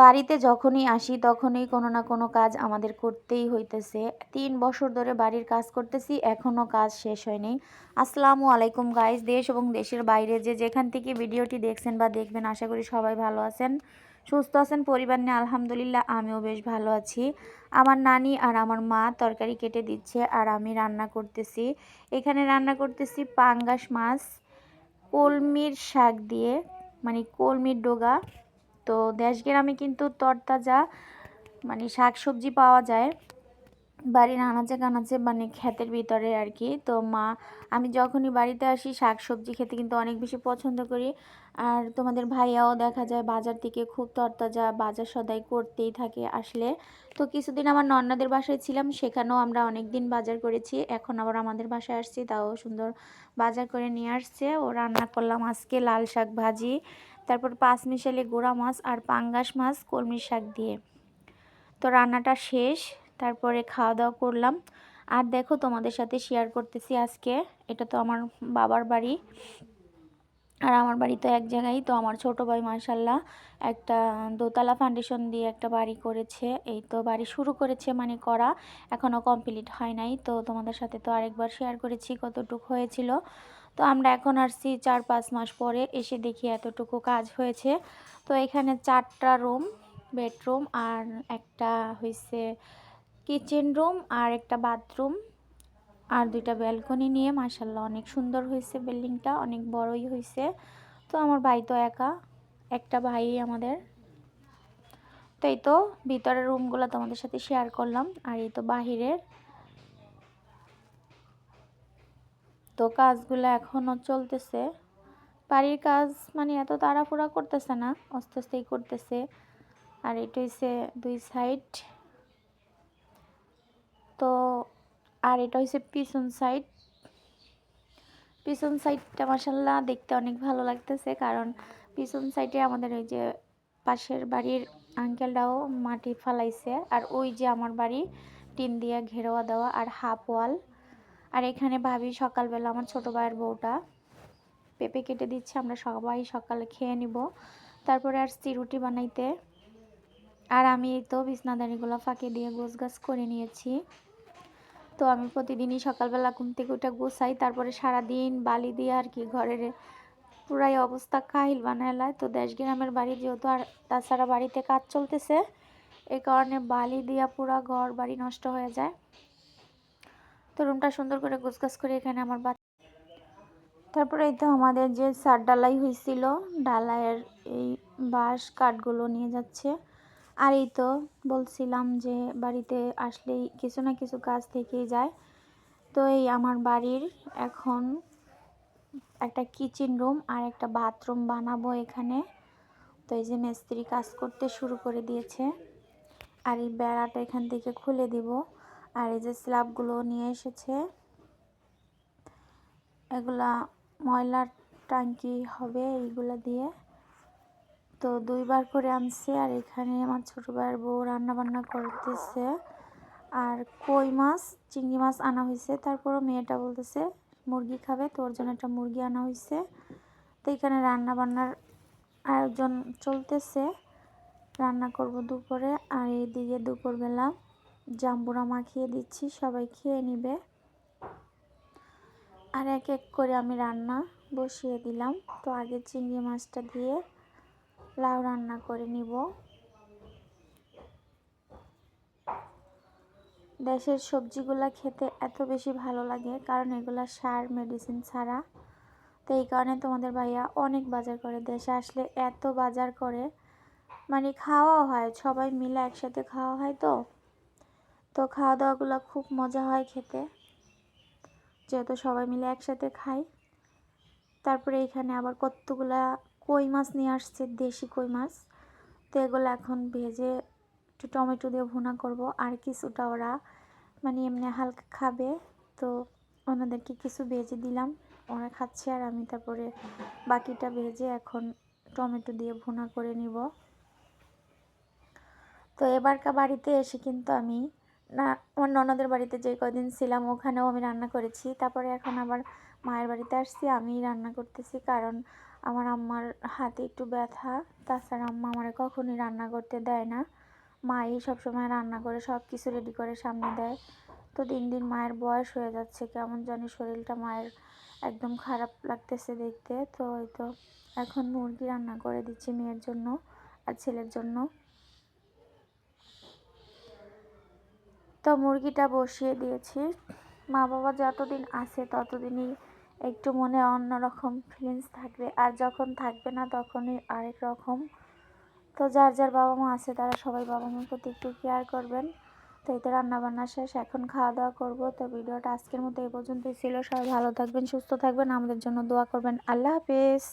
বাড়িতে যখনই আসি, তখনই কোনো না কোনো কাজ আমাদের করতেই হইতেছে। তিন বছর ধরে বাড়ির কাজ করতেছি এখনও কাজ শেষ হয়নি। আসসালামু আলাইকুম গাইজ দেশ এবং দেশের বাইরে যে যেখান থেকে ভিডিওটি দেখছেন বা দেখবেন, আশা করি সবাই ভালো আছেন, সুস্থ আছেন, পরিবার নিয়ে আলহামদুলিল্লাহ আমিও বেশ ভালো আছি। আমার নানি আর আমার মা তরকারি কেটে দিচ্ছে আর আমি রান্না করতেছি। এখানে রান্না করতেছি পাঙ্গাস মাছ, কলমির শাক দিয়ে মানে কলমির ডোগা তো দেশ গ্রামে কিন্তু তরতাজা মানে শাক সবজি পাওয়া যায়। বাড়ির আনাচে কানাচে মানে ক্ষেতের ভিতরে আর কি তো মা, আমি যখনই বাড়িতে আসি শাক সবজি খেতে কিন্তু অনেক বেশি পছন্দ করি। আর তোমাদের ভাইয়াও দেখা যায়, বাজার থেকে খুব তরতাজা, বাজার সদাই করতেই থাকে আসলে। তো কিছুদিন আমার নন্নাদের বাসায় ছিলাম, সেখানেও আমরা অনেক দিন বাজার করেছি। এখন আবার আমাদের বাসায় আসছি, তাও সুন্দর বাজার করে নিয়ে আসছে। ও রান্না করলাম আজকে লাল শাক ভাজি। তারপর পাঁচ মিশালি গোড়া মাছ আর পাঙ্গাস মাছ কলমির শাক দিয়ে। তো রান্নাটা শেষ, তারপরে খাওয়া দাওয়া করলাম। আর দেখো তোমাদের সাথে শেয়ার করতেছি আজকে। এটা তো আমার বাবার বাড়ি। আর আমার বাড়ি তো এক জায়গায়, তো আমার ছোট ভাই মার্শাল্লাহ একটা দোতলা ফাউন্ডেশন দিয়ে একটা বাড়ি করেছে। এই তো বাড়ি শুরু করেছে মানে করা এখনও কমপ্লিট হয় নাই। তো তোমাদের সাথে তো আরেকবার শেয়ার করেছি কতটুকু হয়েছিল। তো আমরা এখন আসছি চার পাঁচ মাস পরে এসে দেখি এতটুকু কাজ হয়েছে। তো এখানে চারটা রুম, বেডরুম আর একটা হয়েছে কিচেন রুম আর একটা বাথরুম। আর দুইটা ব্যালকনি নিয়ে মাসাল্লাহ অনেক সুন্দর হয়েছে বিল্ডিংটা, অনেক বড়ই হয়েছে তো আমার ভাই তো একা, একটা ভাই আমাদের। তো এই তো ভিতরের রুমগুলো তোমাদের সাথে শেয়ার করলাম আর এই তো বাহিরের। তো কাজগুলো এখনও চলতেছে। বাড়ির কাজ মানে এত তাড়াফুড়া করতেছে না, আস্তে আস্তেই করতেছে। আর এটা হচ্ছে দুই সাইড। তো আর এটা হচ্ছে পিছন সাইড। পিছন সাইডটা মাসাল্লাহ দেখতে অনেক ভালো লাগতেছে কারণ পিছন সাইডে আমাদের ওই যে পাশের বাড়ির আঙ্কেলটাও মাটি ফালাইছে আর ওই যে আমার বাড়ি টিন দিয়ে ঘেরোয়া দেওয়া আর হাফ ওয়াল। আর এখানে ভাবি সকালবেলা আমার ছোটো ভাইয়ের বউটা। পেঁপে কেটে দিচ্ছে, আমরা সবাই সকালে খেয়ে নিব। তারপরে আসছি রুটি বানাইতে। আর আমি এই তো বিছনাদানিগুলো ফাঁকে দিয়ে গোছ গাছ করে নিয়েছি। তো আমি প্রতিদিনই সকালবেলা ঘুম থেকে ওটা গোছাই, তারপরে সারাদিন বালি দিয়ে আর কি ঘরের পুরাই অবস্থা কাহিল বানাইলায় তো দেশ গ্রামের বাড়ি যেহেতু, আর তাছাড়া বাড়িতে কাজ চলতেছে এই কারণে বালি দিয়া পুরা ঘর বাড়ি নষ্ট হয়ে যায়। তো রুমটা সুন্দর করে গোছগাছ করে এখানে আমার বাচ্চা তারপরে এই তো আমাদের যে সার ডালাই হয়েছিল, ডালাইয়ের এই বাঁশ কাঠগুলো নিয়ে যাচ্ছে। আর এই তো বলছিলাম যে বাড়িতে আসলেই কিছু না কিছু কাজ থেকেই যায়। তো এই আমার বাড়ির এখন একটা কিচেন রুম আর একটা বাথরুম বানাবো এখানে। তো এই যে মিস্ত্রি কাজ করতে শুরু করে দিয়েছে। আর এই বেড়াটা এখান থেকে খুলে দিব। আর এই যে স্ল্যাবগুলো নিয়ে এসেছে, এগুলা ময়লার টাঙ্কি হবে এইগুলা দিয়ে। তো দুইবার করে আনছে আর এখানে আমার ছোটো ভাইয়ের বউ রান্না বান্না করতেছে। আর কই মাছ, চিংড়ি মাছ আনা হয়েছে। তারপরও মেয়েটা বলতেছে, মুরগি খাবে তো ওর জন্য একটা মুরগি আনা হয়েছে। তো এখানে রান্না বান্নার আয়োজন চলতেছে। রান্না করব দুপুরে, আর এইদিকে দুপুরবেলা জাম্বুরা মাখিয়ে দিচ্ছি, সবাই খেয়ে নিবে। আর এক এক করে আমি রান্না বসিয়ে দিলাম। তো আগে চিংড়ি মাছটা দিয়ে লাউ রান্না করে নিব। দেশের সবজিগুলা খেতে এত বেশি ভালো লাগে, কারণ এগুলা সার মেডিসিন ছাড়া। তো এই কারণে তোমাদের ভাইয়া অনেক বাজার করে দেশে, আসলে এত বাজার করে। মানে খাওয়াও হয়, সবাই মিলে একসাথে খাওয়া হয় তো। তো খাওয়া দাওয়াগুলো খুব মজা হয় খেতে। যেহেতু সবাই মিলে একসাথে খাই। তারপরে এখানে আবার কতগুলা কই মাছ নিয়ে আসছে, দেশি কই মাছ। তো এগুলো এখন ভেজে একটু টমেটো দিয়ে ভুনা করব। আর কিছুটা ওরা মানে এমনি হালকা খাবে। তো ওনাদেরকে কিছু ভেজে দিলাম। ওরা খাচ্ছে আর আমি তারপরে বাকিটা ভেজে এখন টমেটো দিয়ে ভুনা করে নিব। তো এবারকার বাড়িতে এসে কিন্তু আমি না, আমার ননদের বাড়িতে যে কদিন ছিলাম, ওখানেও আমি রান্না করেছি। তারপরে এখন আবার মায়ের বাড়িতে আসছি আমি রান্না করতেছি। কারণ আমার আম্মার হাতে একটু ব্যথা, তাছাড়া আম্মা আমার কখনই রান্না করতে দেয় না। মাই সবসময় রান্না করে সব কিছু রেডি করে সামনে দেয়। তো দিন দিন মায়ের বয়স হয়ে যাচ্ছে, কেমন জানি শরীরটা মায়ের একদম খারাপ লাগতেছে দেখতে। তো ওই তো, এখন মুরগি রান্না করে দিচ্ছি মেয়ের জন্য আর ছেলের জন্য। তো মুরগিটা বসিয়ে দিয়েছি। মা বাবা যতদিন আছে ততদিনই একটু মনে অন্যরকম ফিলিংস থাকবে। আর যখন থাকবে না তখনই আরেক রকম। তো যার যার বাবা মা আছে তারা সবাই বাবা মার প্রতি একটু কেয়ার করবেন। তো এতে রান্নাবান্না শেষ, এখন খাওয়া দাওয়া করব। তো ভিডিওটা আজকের মতো এই পর্যন্তই ছিল। সবাই ভালো থাকবেন, সুস্থ থাকবেন, আমাদের জন্য দোয়া করবেন। আল্লাহ হাফিজ।